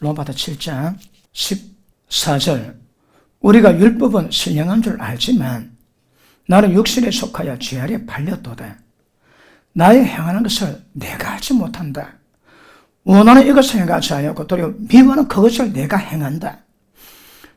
로마서 7장 14절 우리가 율법은 신령한 줄 알지만 나는 육신에 속하여 죄 아래 팔렸도다. 나의 행하는 것을 내가 알지 못한다. 원하는 이것을 행하지 하였고 도리어 미워하는 그것을 내가 행한다.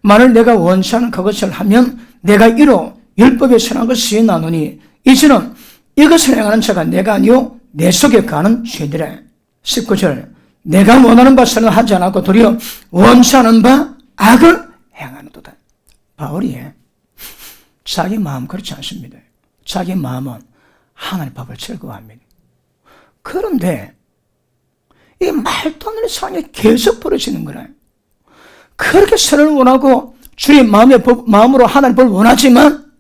만일 내가 원치하는 그것을 하면 내가 이로 율법에 선한 것이 나누니 이제는 이것을 행하는 자가 내가 아니요 내 속에 가는 죄들아 19절 내가 원하는 바 선을 하지 않았고 도리어 원치하는 바 악을 행하는도다. 바울이 자기 마음 그렇지 않습니다. 자기 마음은 하나님 법을 즐거워합니다. 그런데 이 말도 안 되는 상황이 계속 벌어지는 거라. 그렇게 선을 원하고 주의 마음의 법, 마음으로 하나님 법을 원하지만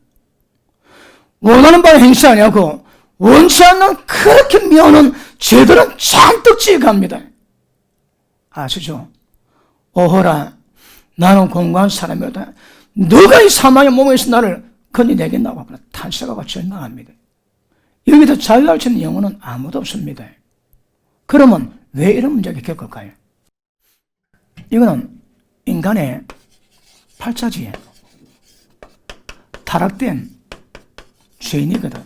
원하는 바를 행사하냐고 원치 않는 그렇게 미워하는 죄들은 잔뜩 지어갑니다. 아시죠? 오호라 나는 공고한 사람이다. 누가 이 사망의 몸에서 나를 건져내겠나고 탄식하고 절망합니다. 여기서 자유할 수 있는 영혼은 아무도 없습니다. 그러면 왜 이런 문제가 겪을까요? 이거는 인간의 팔자지에 타락된 죄인이거든.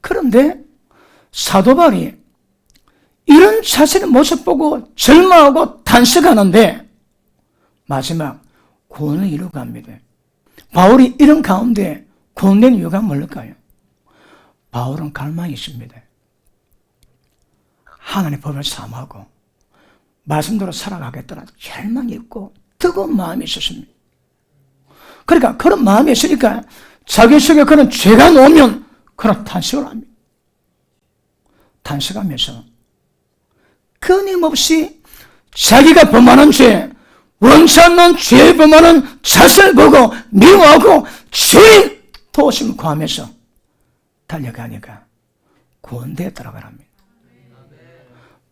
그런데 사도발이 이런 자신의 모습 보고 절망하고 탄식하는데 마지막 구원을 이루고 갑니다. 바울이 이런 가운데 구원된 이유가 뭘까요? 바울은 갈망이 있습니다. 하나님의 법을 사모하고 말씀대로 살아가겠다는 절망이 있고 뜨거운 마음이 있었습니다. 그러니까 그런 마음이 있으니까 자기 속에 그런 죄가 오면 그런 탄식을 합니다. 탄식하면서 끊임없이 자기가 범하는 죄, 원치 않는 죄에 범하는 자신을 보고 미워하고 주인 도우심을 구하면서 달려가니까 구원되었다고 합니다.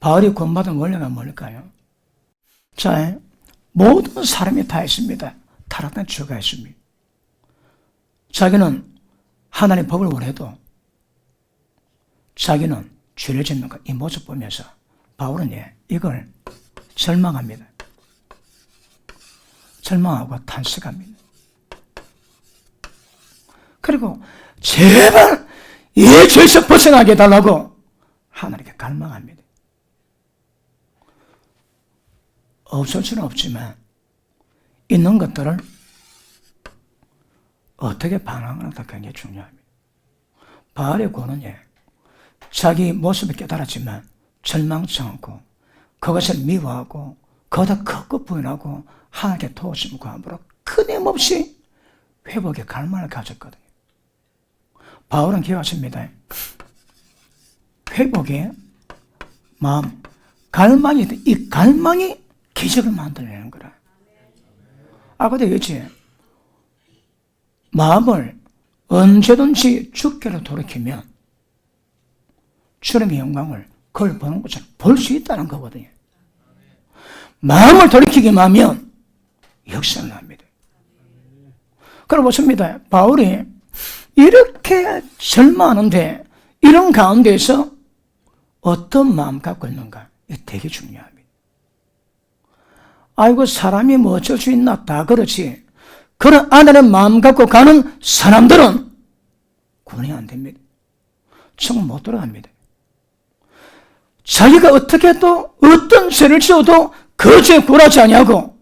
바울이 구원받은 원리가 뭘까요? 자, 모든 사람이 다 있습니다. 타락한 죄가 있습니다. 자기는 하나님 법을 원해도 자기는 죄를 짓는 것, 이 모습 보면서 바울은 예, 이걸 절망합니다. 절망하고 탄식합니다. 그리고 제발 이 죄에서 벗어나게 해달라고 하나님께 갈망합니다. 없을 수는 없지만 있는 것들을 어떻게 반응하는가 굉장히 중요합니다. 바알의 고는 예, 자기 모습을 깨달았지만 절망치 않고 그것을 미워하고 거기다 크고 부인하고 하나님께 도우심 구함으로 끊임없이 회복의 갈망을 가졌거든요. 바울은 기억하십니다. 회복의 마음, 갈망이, 이 갈망이 기적을 만들어내는 거라. 아까도 얘기했지. 마음을 언제든지 죽게로 돌이키면 주님의 영광을 그걸 보는 것처럼 볼 수 있다는 거거든요. 마음을 돌이키기만 하면 역사를 합니다. 그럼 보십니다. 바울이 이렇게 절망하는데 이런 가운데서 어떤 마음 갖고 있는가? 되게 중요합니다. 아이고 사람이 뭐 어쩔 수 있나 다 그렇지. 그런 아내는 마음 갖고 가는 사람들은 구원이 안 됩니다. 천국 못 들어갑니다. 자기가 어떻게 또 어떤 죄를 지어도 그 죄에 굴하지 아니하고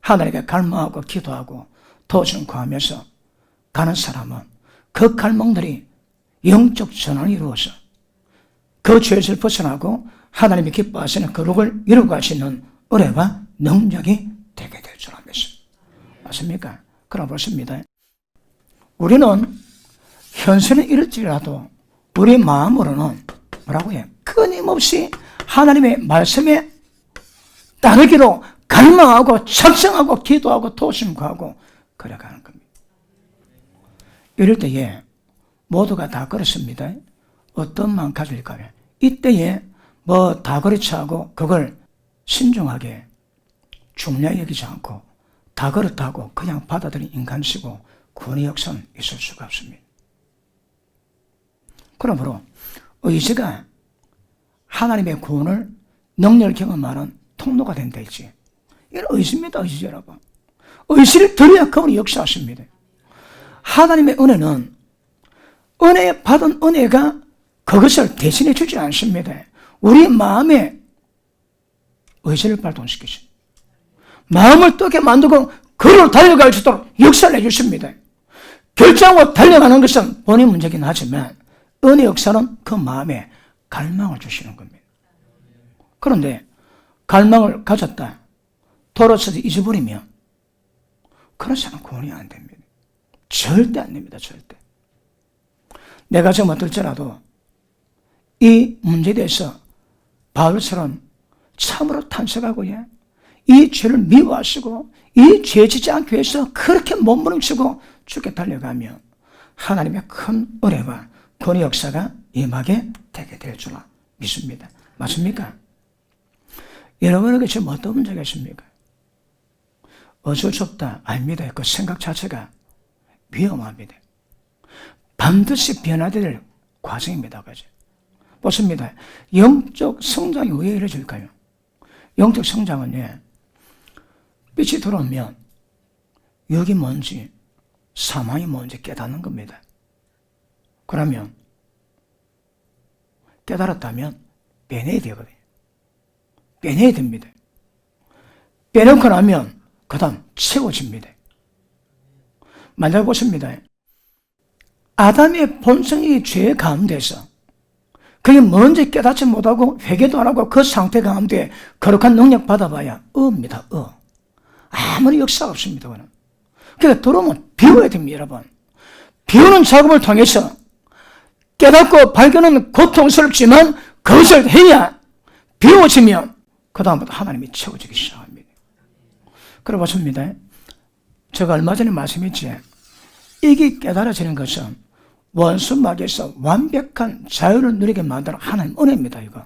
하나님께 갈망하고 기도하고 도전 구하면서 가는 사람은 그 갈망들이 영적 전환을 이루어서 그 죄에서 벗어나고 하나님이 기뻐하시는 거룩을 이루고 하시는 은혜와 능력이 되게 될줄 알겠습니다. 맞습니까? 그럼 보십니다. 우리는 현실은 이럴지라도 우리 마음으로는 뭐라고 해요? 끊임없이 하나님의 말씀에 따르기로 갈망하고 작정하고 기도하고 도심 구하고 그래가는 겁니다. 이럴 때에 모두가 다 그렇습니다. 어떤 마음 가질까요? 이때에 뭐 다 그렇지 하고 그걸 신중하게 중요히 여기지 않고 다 그렇다고 그냥 받아들인 인간시고 구원의 역사는 있을 수가 없습니다. 그러므로 의지가 하나님의 구원을 능력을 경험하는 통로가 된다 했지. 이건 의지입니다, 의지 여러분. 의지를 드려야 그분이 역사하십니다. 하나님의 은혜는 은혜 받은 은혜가 그것을 대신해 주지 않습니다. 우리 마음에 의지를 발동시키십니다. 마음을 뜨게 만들고 그로 달려갈 수 있도록 역사를 해주십니다. 결정하고 달려가는 것은 본인 문제긴 하지만 은혜 역사는 그 마음에 갈망을 주시는 겁니다. 그런데 갈망을 가졌다. 돌아서서 잊어버리면 사람 구원이 안 됩니다. 절대 안 됩니다. 절대. 내가 지금 어떨지라도 이 문제에 대해서 바울처럼 참으로 탄식하고요. 이 죄를 미워하시고 이 죄 지지 않기 위해서 그렇게 몸부림치고 죽게 달려가면 하나님의 큰 은혜와 권의 역사가 임하게 되게 될 줄 믿습니다. 맞습니까? 여러분에게 지금 어떤 문제가 있습니까? 어쩔 수 없다. 아닙니다. 그 생각 자체가 위험합니다. 반드시 변화될 야 과정입니다. 그죠? 보십니다. 영적 성장이 왜 이루어질까요? 영적 성장은 예, 빛이 들어오면 여기 뭔지 사망이 뭔지 깨닫는 겁니다. 그러면 깨달았다면 빼내야 되거든요. 빼내야 됩니다. 빼놓고 나면 그 다음 채워집니다. 만약 보십니다. 아담의 본성이 죄 가운데서 그게 뭔지 깨닫지 못하고 회개도 안 하고 그 상태 가운데 거룩한 능력 받아봐야 어입니다. 어. 아무리 역사가 없습니다. 그러니까 들어오면 비워야 됩니다. 여러분. 비우는 작업을 통해서 깨닫고 발견하는 고통스럽지만 그것을 해야 비워지면 그 다음부터 하나님이 채워지기 시작합니다. 그래 보십니다. 제가 얼마 전에 말씀했지. 이게 깨달아지는 것은 원수 막에서 완벽한 자유를 누리게 만드는 하나님 은혜입니다, 이거.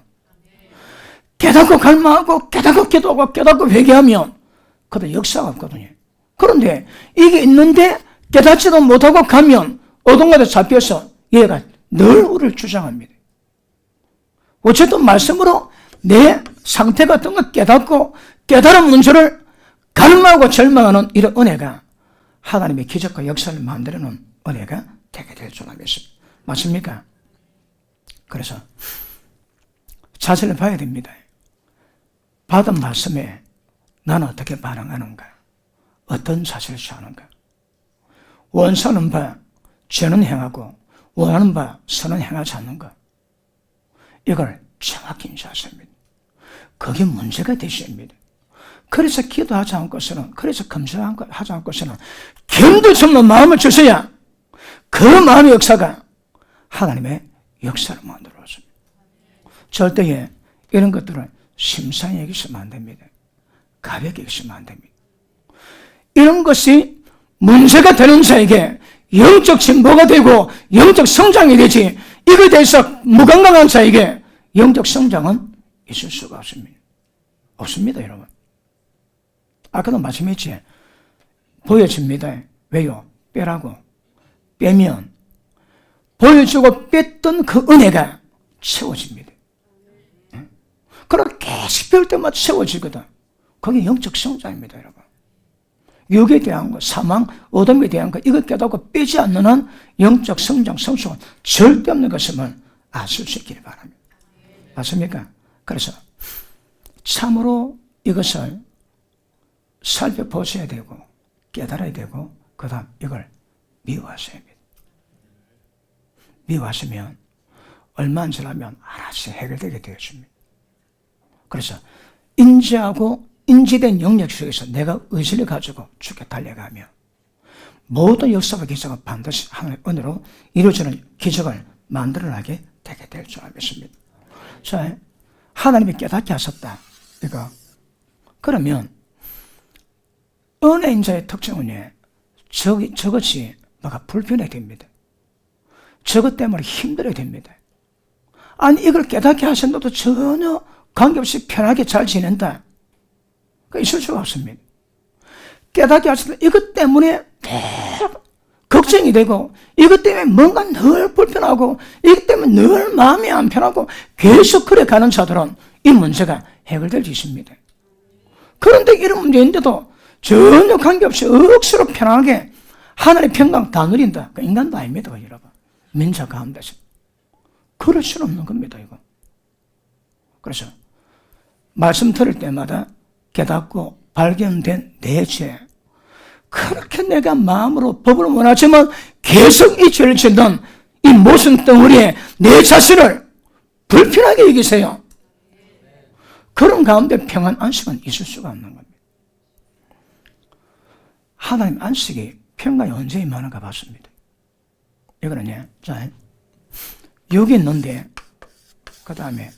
깨닫고 갈망하고, 깨닫고 기도하고, 깨닫고 회개하면, 그도 역사가 없거든요. 그런데 이게 있는데 깨닫지도 못하고 가면 어딘가에 잡혀서 얘가 늘 우리를 주장합니다. 어쨌든 말씀으로 내 상태 같은 걸 깨닫고 깨달은 문제를 갈망하고 절망하는 이런 은혜가 하나님의 기적과 역사를 만들어놓은 은혜가 되게 될 줄 알겠습니다. 맞습니까? 그래서 자세를 봐야 됩니다. 받은 말씀에 나는 어떻게 반응하는가? 어떤 사실을 취하는가? 원서는 바, 죄는 행하고, 원하는 바, 선은 행하지 않는가? 이걸 정확히 인지하십니다. 그게 문제가 되십니다. 그래서 기도하지 않고서는, 그래서 검사하지 않고서는, 수 없는 마음을 주셔야 그 마음의 역사가 하나님의 역사를 만들어왔습니다. 절대 이런 것들을 심상히 여기시면 안 됩니다. 가볍게 여기시면 안 됩니다. 이런 것이 문제가 되는 자에게 영적 진보가 되고 영적 성장이 되지 이거에 대해서 무감각한 자에게 영적 성장은 있을 수가 없습니다. 없습니다, 여러분. 아까도 말씀했지. 보여집니다. 왜요? 빼라고. 빼면 보여주고 뺐던 그 은혜가 채워집니다. 그렇게 계속 뺄 때마다 채워지거든. 그게 영적 성장입니다, 여러분. 육에 대한 것, 사망, 어둠에 대한 것, 이것 깨닫고 빼지 않는 한 영적 성장, 성숙은 절대 없는 것임을 아실 수 있기를 바랍니다. 맞습니까? 그래서 참으로 이것을 살펴보셔야 되고, 깨달아야 되고, 그 다음 이걸 미워하셔야 합니다. 미워하시면 얼마 안 지나면 하나씩 해결되게 되어집니다. 그래서 인지하고 인지된 영역 속에서 내가 의지를 가지고 죽게 달려가며 모든 역사와 기적은 반드시 하나님의 은혜로 이루어지는 기적을 만들어나게 되게 될 줄 알겠습니다. 자, 하나님이 깨닫게 하셨다. 이거. 그러면 은혜인 자의 특징은 저, 저것이 뭐가 불편해 됩니다. 저것 때문에 힘들어야 됩니다. 아니, 이걸 깨닫게 하셨는데도 전혀 관계없이 편하게 잘 지낸다. 그 있을 수가 없습니다. 깨닫게 하셨는데 이것 때문에 걱정이 되고, 이것 때문에 뭔가 늘 불편하고, 이것 때문에 늘 마음이 안 편하고, 계속 그래 가는 자들은 이 문제가 해결될 수 있습니다. 그런데 이런 문제인데도 전혀 관계없이 억수로 편하게 하늘의 평강 다 누린다. 그 인간도 아닙니다, 여러분. 민자 가운데서. 그럴 수는 없는 겁니다, 이거. 그래서 말씀 들을 때마다 깨닫고 발견된 내 죄. 그렇게 내가 마음으로 법을 원하지만 계속 이 죄를 짓는 이 모순 덩어리에 내 자신을 불편하게 여기세요. 그런 가운데 평안 안식은 있을 수가 없는 겁니다. 하나님 안식이 평강이 언제 임하는가 봤습니다. 이거는요, 자, 여기 있는데, 그 다음에,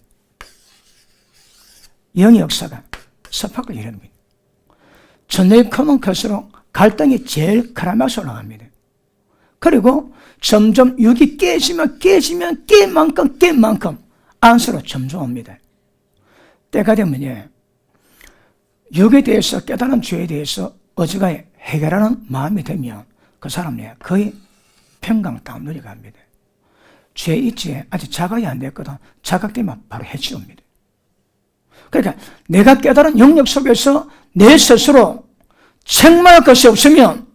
영의 역사가 섭학을 이루는 거예요. 전력이 크면 클수록 갈등이 제일 크라마스 올라갑니다. 그리고 점점 육이 깨지면 깨지면 깰 만큼 깰 만큼 안수로 점점 옵니다. 때가 되면요. 육에 대해서 깨달은 죄에 대해서 어지가 해결하는 마음이 되면 그 사람은 거의 평강 딱 누려갑니다. 죄 있지 아직 자각이 안 됐거든. 자각되면 바로 해치웁니다. 그러니까 내가 깨달은 영역 속에서 내 스스로 책망할 것이 없으면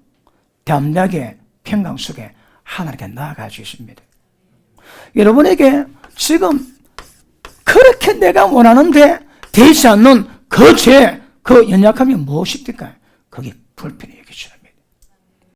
담대하게 평강 속에 하나님께 나아갈 수 있습니다. 여러분에게 지금 그렇게 내가 원하는데 되지 않는 그 죄, 그 연약함이 무엇입니까? 그게 불편히 여기시는